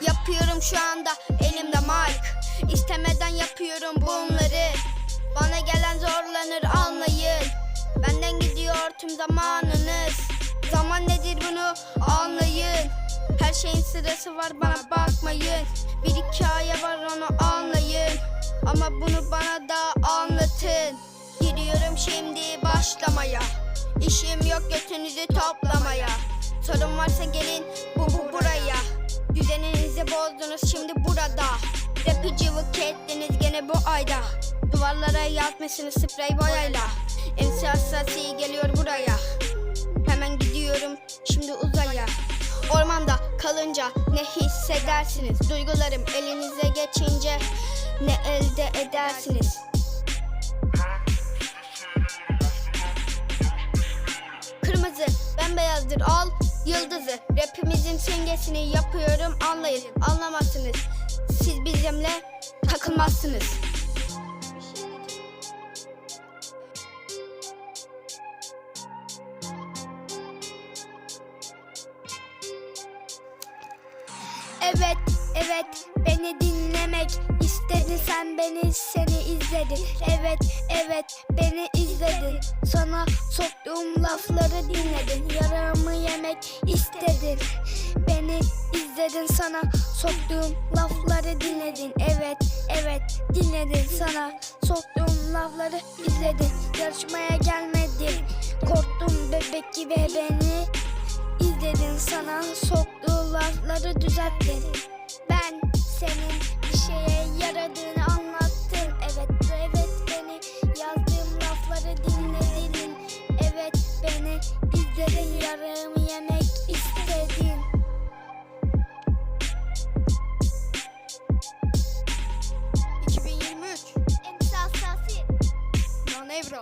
Yapıyorum şu anda elimde mic. İstemeden yapıyorum bunları. Bana gelen zorlanır anlayın tüm zamanınız. Zaman nedir bunu anlayın. Her şeyin sırası var bana bakmayın. Bir hikaye var onu anlayın. Ama bunu bana da anlatın. Giriyorum şimdi başlamaya. İşim yok götünüzü toplamaya. Sorun varsa gelin bu bu buraya. Düzeninizi bozdunuz şimdi burada. Rap'i cıvık ettiniz gene bu ayda. Duvarlara yazmışsınız sprey boyayla MC Hassasi geliyor buraya. Hemen gidiyorum şimdi uzaya. Ormanda kalınca ne hissedersiniz? Duygularım elinize geçince ne elde edersiniz? Kırmızı bembeyazdır al yıldızı. Rapimizin simgesini yapıyorum anlayın Anlamazsınız. Siz bizimle takılmazsınız Evet, evet beni dinlemek istedin sen beni seni izledin Evet, evet beni izledin. Sana soktuğum lafları dinledin Yaramı yemek istedin. Beni izledin sana soktuğum lafları dinledin. Evet, evet dinledin. Sana soktuğum lafları izledin. Yarışmaya gelmedin Korktum bebek gibi beni İzledin. Sana Allah'ları düzelttin Ben senin bir şeye yaradığını anlattın Evet evet beni yazdığım lafları dinledin Evet beni izledin yarağımı yemek istedin. Evro.